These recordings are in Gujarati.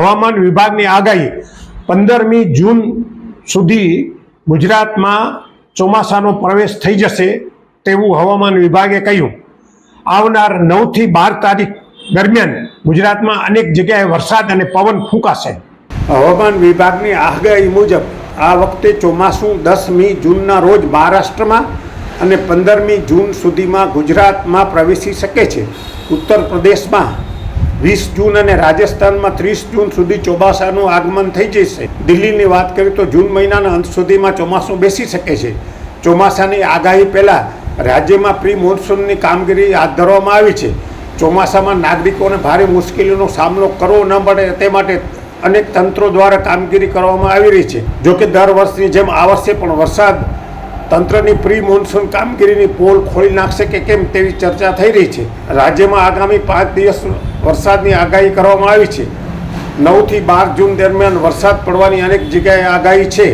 હવામાન વિભાગની આગાહી પંદરમી જૂન સુધી ગુજરાતમાં ચોમાસાનો પ્રવેશ થઈ જશે તેવું હવામાન વિભાગે કહ્યું. આવનાર નવથી બાર તારીખ દરમિયાન ગુજરાતમાં અનેક જગ્યાએ વરસાદ અને પવન ફૂંકાશે. હવામાન વિભાગની આગાહી મુજબ આ વખતે ચોમાસું દસમી જૂનના રોજ મહારાષ્ટ્રમાં અને પંદરમી જૂન સુધીમાં ગુજરાતમાં પ્રવેશી શકે છે. ઉત્તર પ્રદેશમાં વીસ જૂન અને રાજસ્થાનમાં ત્રીસ જૂન સુધી ચોમાસાનું આગમન થઈ જશે. દિલ્હીની વાત કરીએ તો જૂન મહિનાના અંત સુધીમાં ચોમાસું બેસી શકે છે. ચોમાસાની આગાહી પહેલાં રાજ્યમાં પ્રી મોન્સૂનની કામગીરી હાથ ધરવામાં આવી છે. ચોમાસામાં નાગરિકોને ભારે મુશ્કેલીનો સામનો કરવો ન પડે તે માટે અનેક તંત્રો દ્વારા કામગીરી કરવામાં આવી રહી છે. જોકે દર વર્ષની જેમ આ વર્ષે પણ વરસાદ તંત્રની પ્રી મોન્સૂન કામગીરીની પોલ ખોલી નાખશે કે કેમ તેવી ચર્ચા થઈ રહી છે. રાજ્યમાં આગામી પાંચ દિવસ વરસાદની આગાહી કરવામાં આવી છે. નવથી બાર જૂન દરમિયાન વરસાદ પડવાની અનેક જગ્યાએ આગાહી છે.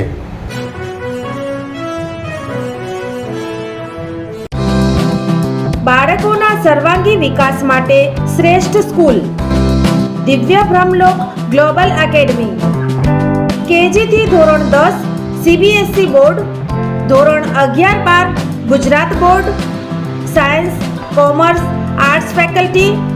બાળકોના સર્વાંગી વિકાસ માટે શ્રેષ્ઠ સ્કૂલ. દિવ્ય બ્રહ્મલોક ગ્લોબલ એકેડમી. કેજીથી ધોરણ દસ, સીબીએસઈ બોર્ડ. ધોરણ અગિયાર બાર, Gujarat board. Science, commerce, arts faculty.